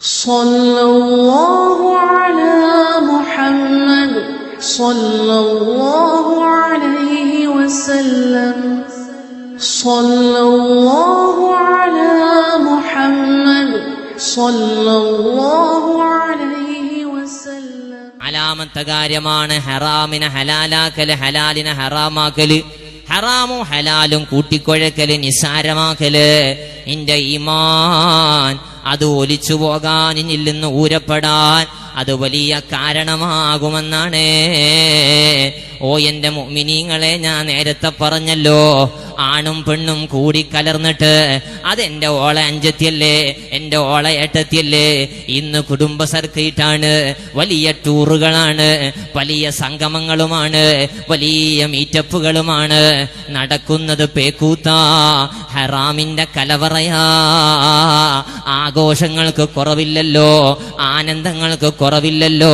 صلى الله على محمد صلى الله عليه وسلم صلى الله على محمد صلى الله عليه وسلم അലാമത്ത കാര്യമാണ് ഹറാമിനെ ഹലാലാക്കല് ഹലാലിനെ ഹറാമാക്കല് ഹറാമും ഹലാലും കൂട്ടിക്കുഴക്കൽ നിസാരമാക്കൽ. നിന്റെ ഈമാൻ അത് ഒലിച്ചു പോകാൻ ഇന്നിൽ നിന്ന് ഊരപ്പെടാൻ അത് വലിയ കാരണമാകുമെന്നാണ്. ഓ എന്റെ മുഅ്മിനീങ്ങളെ ഞാൻ നേരത്തെ പറഞ്ഞല്ലോ. ആണും പെണ്ണും കൂടി കലർന്നിട്ട് അതെന്റെ ഓള അഞ്ചത്തിയല്ലേ? എന്റെ ഓള ഏട്ടത്തിയല്ലേ? ഇന്ന് കുടുംബ സർക്കിട്ടാണ് വലിയ ടൂറുകളാണ് വലിയ സംഗമങ്ങളുമാണ് വലിയ മീറ്റപ്പുകളുമാണ്. നടക്കുന്നത് പേക്കൂത്ത ഹറാമിന്റെ കലവറയാ. ആഘോഷങ്ങൾക്ക് കുറവില്ലല്ലോ ആനന്ദങ്ങൾക്ക് കുറവില്ലല്ലോ.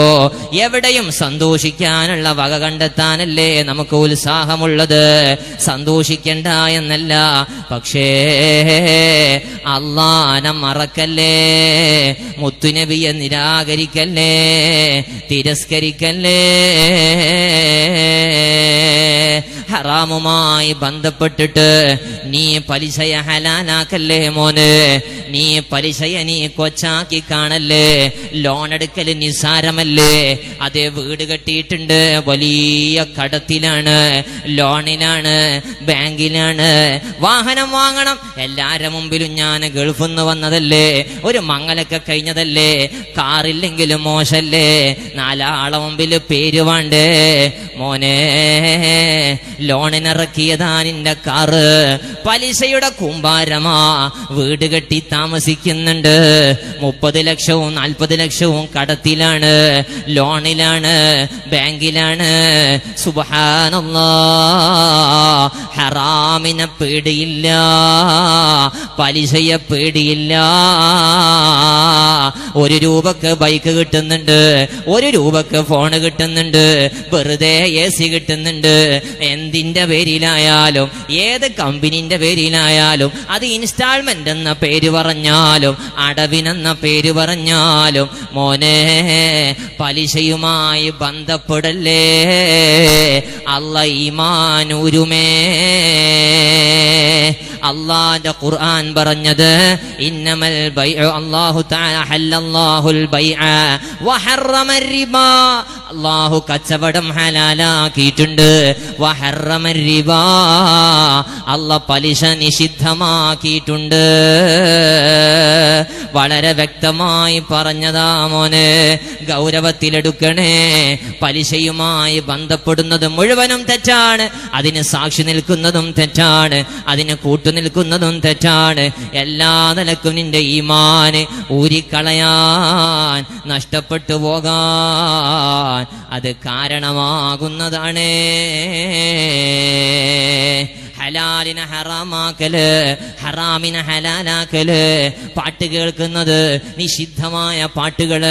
എവിടെയും സന്തോഷിക്കാനുള്ള വക കണ്ടെത്താനല്ലേ നമുക്ക് ഉത്സാഹമുള്ളത്? സന്തോഷിക്കണ്ട എന്നല്ല. പക്ഷേ അള്ളാന മറക്കല്ലേ? മുത്തുനബിയെ നിരാകരിക്കല്ലേ? തിരസ്കരിക്കല്ലേ? ഹറാമുമായി ബന്ധപ്പെട്ടിട്ട് നീ പലിശയ ഹലാലാക്കല്ലേ മോന്? നീ പലിശയ നീ കൊച്ചാക്കി കാണല്ലേ ലോൺ എടുക്കൽ നിസാരമല്ലേ. അതേ വീട് കെട്ടിയിട്ടുണ്ട്. വലിയ കടത്തിലാണ്. ലോണിലാണ് ബാങ്കിലാണ്. വാഹനം വാങ്ങണം. എല്ലാരെ മുമ്പിലും ഞാൻ ഗൾഫിൽ നിന്ന് വന്നതല്ലേ. ഒരു മങ്ങലൊക്കെ കഴിഞ്ഞതല്ലേ. കാറില്ലെങ്കിലും മോശല്ലേ. നാലാളെ മുമ്പിൽ പേര് വേണ്ടേ. മോനെ ലോണിനിറക്കിയതാ നിന്റെ കാറ്. പലിശയുടെ കൂമ്പാരമാ. വീട് കെട്ടി താമസിക്കുന്നുണ്ട്. മുപ്പത് ലക്ഷവും നാൽപ്പത് ലക്ഷവും കടത്തിലാണ് ലോണിലാണ് ബാങ്കിലാണ്. സുബഹാനല്ലാ ഹറാമിനെ പേടിയില്ല പലിശയെ പേടിയില്ല. ഒരു രൂപക്ക് ബൈക്ക് കിട്ടുന്നുണ്ട് ഒരു രൂപക്ക് ഫോൺ കിട്ടുന്നുണ്ട് വെറുതെ എ സി കിട്ടുന്നുണ്ട്. എന്തിന്റെ പേരിലായാലും ഏത് കമ്പനിന്റെ പേരിലായാലും അത് ഇൻസ്റ്റാൾമെന്റ് എന്ന പേര് പറഞ്ഞാലും അടവിനെന്ന പേര് പറഞ്ഞാലും മോനെ പലിശയുമായി ബന്ധപ്പെടല്ലേ? അല്ല ഈമാനൂരുമേ അള്ളാന്റെ ഖുർആൻ പറഞ്ഞത് ഇന്നമൽ അള്ളാഹു ഹല്ലല്ലാഹുൽ ബൈഅ വഹറമ റിബ. അല്ലാഹു കച്ചവടം ഹലാലാക്കിയിട്ടുണ്ട്. അല്ല പലിശ നിഷിദ്ധമാക്കിയിട്ടുണ്ട്. വളരെ വ്യക്തമായി പറഞ്ഞതാ മോനെ ഗൗരവത്തിലെടുക്കണേ. പലിശയുമായി ബന്ധപ്പെടുന്നത് മുഴുവനും തെറ്റാണ്. അതിന് സാക്ഷി നിൽക്കുന്നതും തെറ്റാണ്. അതിന് കൂട്ടുനിൽക്കുന്നതും തെറ്റാണ്. എല്ലാ നിലക്കും നിന്റെ ഈമാന് ഊരിക്കളയാൻ നഷ്ടപ്പെട്ടു പോകാൻ അത് കാരണമാകുന്നതാണ്. ഹലാലിനെ ഹറാമാക്കൽ ഹറാമിനെ ഹലാലാക്കൽ. പാട്ട് കേൾക്കുന്നത് നിഷിദ്ധമായ പാട്ടുകൾ.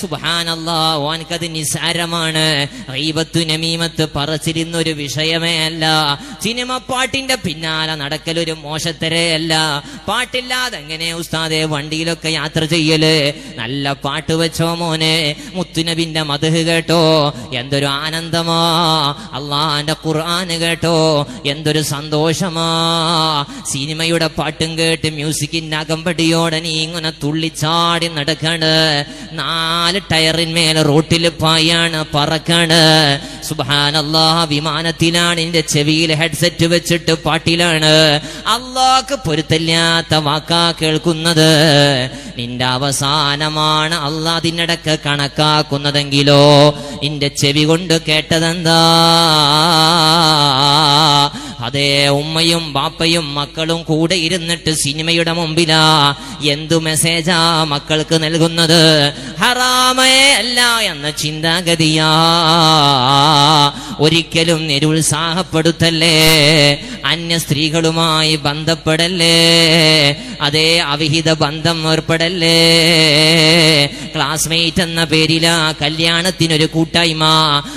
സുബാനല്ലാ ഓനക്കത് നിസാരമാണ്. റീബത്തു നമീമത്ത് പറച്ചിരുന്നൊരു വിഷയമേ അല്ല. സിനിമ പാട്ടിന്റെ പിന്നാലെ നടക്കലൊരു മോശത്തരയല്ല പാട്ടില്ലാതെ എങ്ങനെ ഉസ്താദെ വണ്ടിയിലൊക്കെ യാത്ര ചെയ്യൽ? നല്ല പാട്ട് വെച്ചോ മോനെ. മുത്തുനബിന്റെ മധു കേട്ടോ? എന്തൊരു ആനന്ദമാ. അള്ളാന്റെ ഖുർആന് കേട്ടോ? എന്തൊരു സന്തോഷമാ. സിനിമയുടെ പാട്ടും കേട്ട് മ്യൂസിക്കിനകമ്പടിയോടെ നീ ഇങ്ങനെ തുള്ളിച്ചാടി നടക്കണ്. നാല് ടയറിന്മേൽ റോട്ടിൽ പായാണ് പറക്കാണ്. സുബാനല്ലാ വിമാനത്തിലാണ് നിന്റെ ചെവിയിൽ ഹെഡ്സെറ്റ് വെച്ചിട്ട് പാട്ടിലാണ്. അള്ളാക്ക് പൊരുത്തല്ലാത്ത വാക്കാ കേൾക്കുന്നത്. നിന്റെ അവസാനമാണ് അള്ളാ അതിനിടക്ക് കണക്കാക്കുന്നതെങ്കിലോ? നിന്റെ ചെവി കൊണ്ട് കേട്ടതെന്താ? അതേ ഉമ്മയും ബാപ്പയും മക്കളും കൂടെ ഇരുന്നിട്ട് സിനിമയുടെ മുമ്പിലാ എന്തു മെസ്സേജാ മക്കൾക്ക് നൽകുന്നത്? ഹറാമേ അല്ല എന്ന ചിന്താഗതിയാ. ഒരിക്കലും നിരുത്സാഹപ്പെടുത്തല്ലേ? അന്യ സ്ത്രീകളുമായി ബന്ധപ്പെടല്ലേ? അതേ അവിഹിത ബന്ധം ഏർപ്പെടല്ലേ? ക്ലാസ്മേറ്റ് എന്ന പേരിലാ കല്യാണത്തിനൊരു കൂട്ടായ്മ.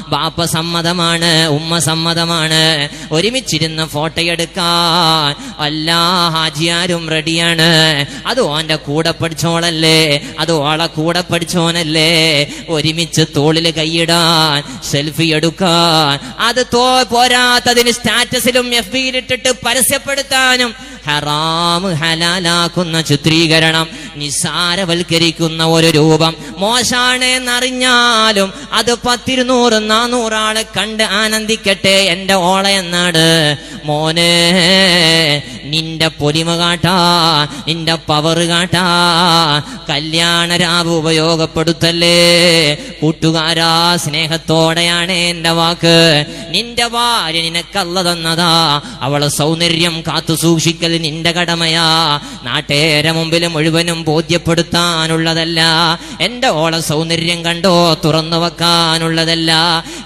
ബാപ്പ സമ്മതമാണ് ഉമ്മ സമ്മതമാണ്. ഒരുമിച്ചിരുന്ന് ഫോട്ടോ എടുക്കാൻ. എല്ലാ ഹാജിയാരും റെഡിയാണ് അത് ഓന്റെ കൂടെ പഠിച്ചോളല്ലേ? അത് ഓളെ കൂടെ പഠിച്ചോനല്ലേ? ഒരുമിച്ച് തോളിൽ കൈയിടാൻ സെൽഫി എടുക്കാൻ. അത് തോ പോരാത്തതിന് സ്റ്റാറ്റസിലും എഫ് ബിയിലിട്ടിട്ട് പരസ്യപ്പെടുത്താനും ഹറാം ഹലാലാക്കുന്ന ചിത്രീകരണം. നിസ്സാരവൽക്കരിക്കുന്ന ഒരു രൂപം. മോശാണ് എന്നറിഞ്ഞാലും അത് പത്തിരുന്നൂറ് നാനൂറാളെ കണ്ട് ആനന്ദിക്കട്ടെ എന്റെ ഓള എന്നാണ് മോനെ നിന്റെ പൊലിമ കാട്ടാ നിന്റെ പവർ കാട്ടാ. കല്യാണ രാവ് ഉപയോഗപ്പെടുത്തല്ലേ? കൂട്ടുകാരാ സ്നേഹത്തോടെയാണ് എന്റെ വാക്ക്. നിന്റെ ഭാര്യ നിനക്കല്ല തന്നതാ. അവളെ സൗന്ദര്യം കാത്തു സൂക്ഷിക്കൽ നിന്റെ കടമയാ. നാട്ടേരെ മുമ്പിൽ മുഴുവനും ബോധ്യപ്പെടുത്താനുള്ളതല്ല. എന്റെ ഓളെ സൗന്ദര്യം കണ്ടോ? തുറന്നു വെക്കാനുള്ളതല്ല.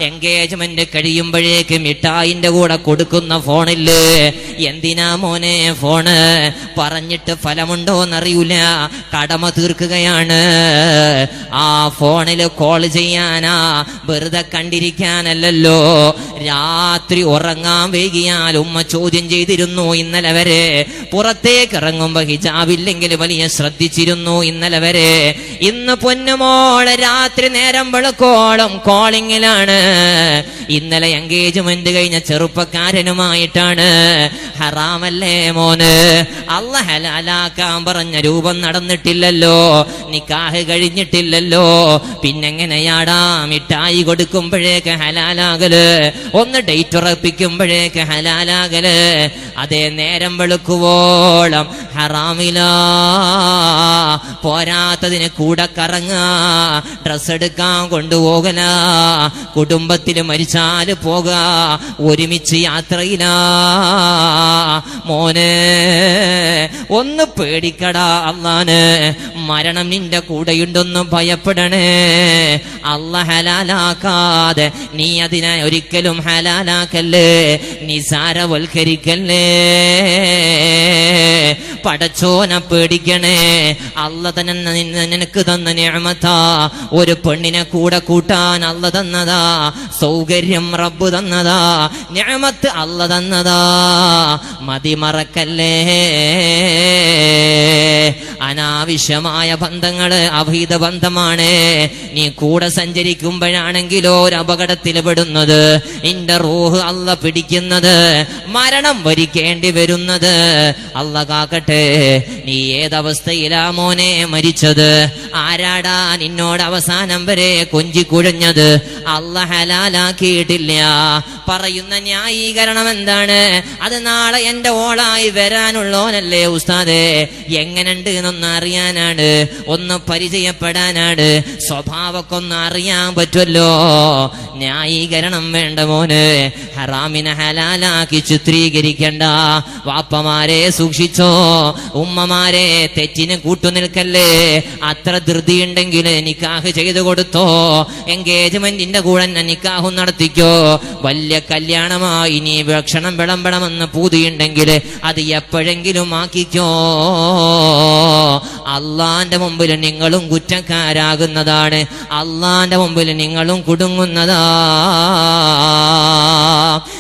എൻഗേജ്മെന്റ് കഴിയുമ്പോഴേക്ക് മിഠായിന്റെ കൂടെ കൊടുക്കുന്ന ഫോണിൽ എന്തിനാ മോനെ ഫോണ്? പറഞ്ഞിട്ട് ഫലമുണ്ടോന്നറിയൂല. കടമ തീർക്കുകയാണ്. ആ ഫോണിൽ കോൾ ചെയ്യാനാ. വെറുതെ കണ്ടിരിക്കാനല്ലല്ലോ. രാത്രി ഉറങ്ങാൻ വൈകിയാൽ ഉമ്മ ചോദ്യം ചെയ്തിരുന്നു ഇന്നലെ വരെ. പുറത്തേക്ക് ഇറങ്ങുമ്പോ ഹിജാബില്ലെങ്കിൽ വലിയ ശ്രദ്ധിച്ചിരുന്നു ഇന്നലെ വരെ. ഇന്ന് പൊന്നുമോൾ രാത്രി നേരം വെളുക്കോളം കോളിങ്ങിലാണ് ഇന്നലെ എൻഗേജ്മെന്റ് കഴിഞ്ഞ ചെറുപ്പക്കാരനുമായിട്ടാണ്. ഹറാമല്ലേ മോന്? അല്ല ഹലാലാക്കാൻ പറഞ്ഞ രൂപം നടന്നിട്ടില്ലല്ലോ. നിക്കാഹ് കഴിഞ്ഞിട്ടില്ലല്ലോ. പിന്നെങ്ങനെയാടാ മിഠായി കൊടുക്കുമ്പോഴേക്ക് ഹലാലാകൽ? ഒന്ന് ഡേറ്റ് ഉറപ്പിക്കുമ്പോഴേക്ക് ഹലാലാകൽ? അതേ നേരം വെളുക്കുവോളം ഹറാമില. പോരാത്തതിന് കൂടെ കറങ്ങ. ഡ്രസ് എടുക്കാൻ കൊണ്ടുപോകല. കുടുംബത്തിൽ മരിച്ചാൽ പോക. ഒരുമിച്ച് യാത്രയിലാ. മോനെ ഒന്ന് പേടിക്കടാ അള്ളാന്. മരണം നിന്റെ കൂടെയുണ്ടൊന്ന് ഭയപ്പെടണേ. അല്ല ഹലാലാക്കാതെ നീ അതിനെ ഒരിക്കലും ഹലാലാക്കല്ലേ? നിസാരവൽക്കരിക്കല്ലേ? പടച്ചോന പേടിക്കണേ. അല്ല തന്നെ നിനക്ക് തന്ന ഞാമത്താ ഒരു പെണ്ണിനെ കൂടെ കൂട്ടാൻ അള്ള തന്നതാ. സൗകര്യം റബ്ബ് തന്നതാ. ഞാമത്ത് അള്ള തന്നതാ. മതിമറക്കല്ലേ? അനാവശ്യമായ ബന്ധങ്ങൾ അഭീത ബന്ധമാണ്. നീ കൂടെ സഞ്ചരിക്കുമ്പോഴാണെങ്കിലോ ഒരു അപകടത്തിൽ പെടുന്നത്. നിന്റെ റൂഹ് അല്ല പിടിക്കുന്നത്. മരണം വരിക്കേണ്ടി വരുന്നത്. അല്ല കാക്കട്ടെ നീ ഏതവസ്ഥയിലാ മോനെ മരിച്ചത്? ആരാടാ നിന്നോട് അവസാനം വരെ കൊഞ്ചിക്കുഴഞ്ഞത് അല്ല ഹലാലാക്കിയിട്ടില്ല. പറയുന്ന ന്യായീകരണം എന്താണ്? അത് നാളെ എന്റെ ഓളായി വരാനുള്ളോനല്ലേ ഉസ്താദേ? എങ്ങനുണ്ട് എന്നൊന്ന് അറിയാനാണ് ഒന്ന് പരിചയപ്പെടാനാണ്. സ്വഭാവക്കൊന്ന് അറിയാൻ പറ്റുമല്ലോ. ന്യായീകരണം വേണ്ട മോന്. ഹറാമിനെ ഹലാലാക്കി ചിത്രീകരിക്കണ്ട. വാപ്പമാരെ സൂക്ഷിച്ചോ. ഉമ്മമാരെ തെറ്റിന് കൂട്ടുനിൽക്കല്ലേ. അത്ര ധൃതിയുണ്ടെങ്കിൽ നിക്കാഹ് ചെയ്തു കൊടുത്തോ. എൻഗേജ്മെന്റിന്റെ കൂടെ നിക്കാഹും നടത്തിക്കോ. വലിയ കല്യാണമായി ഇനി ഭക്ഷണം വിളമ്പണമെന്ന് പൂതിയുണ്ടെങ്കിൽ അത് എപ്പോഴെങ്കിലും ആക്കിക്കോ. അള്ളാന്റെ മുമ്പിൽ നിങ്ങളും കുറ്റക്കാരാകുന്നതാണ്. അള്ളാന്റെ മുമ്പിൽ നിങ്ങളും കുടുങ്ങുന്നതാ.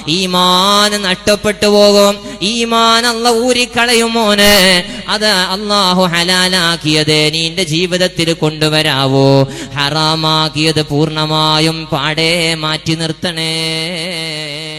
ഈമാൻ നഷ്ടപ്പെട്ടു പോകും. ഈമാൻ അല്ല ഊരിക്കളയും മോന്. അത് അള്ളാഹു ഹലാലാക്കിയത് നിന്റെ ജീവിതത്തിൽ കൊണ്ടുവരാവോ. ഹറാമാക്കിയത് പൂർണമായും പാടേ മാറ്റി നിർത്തണേ.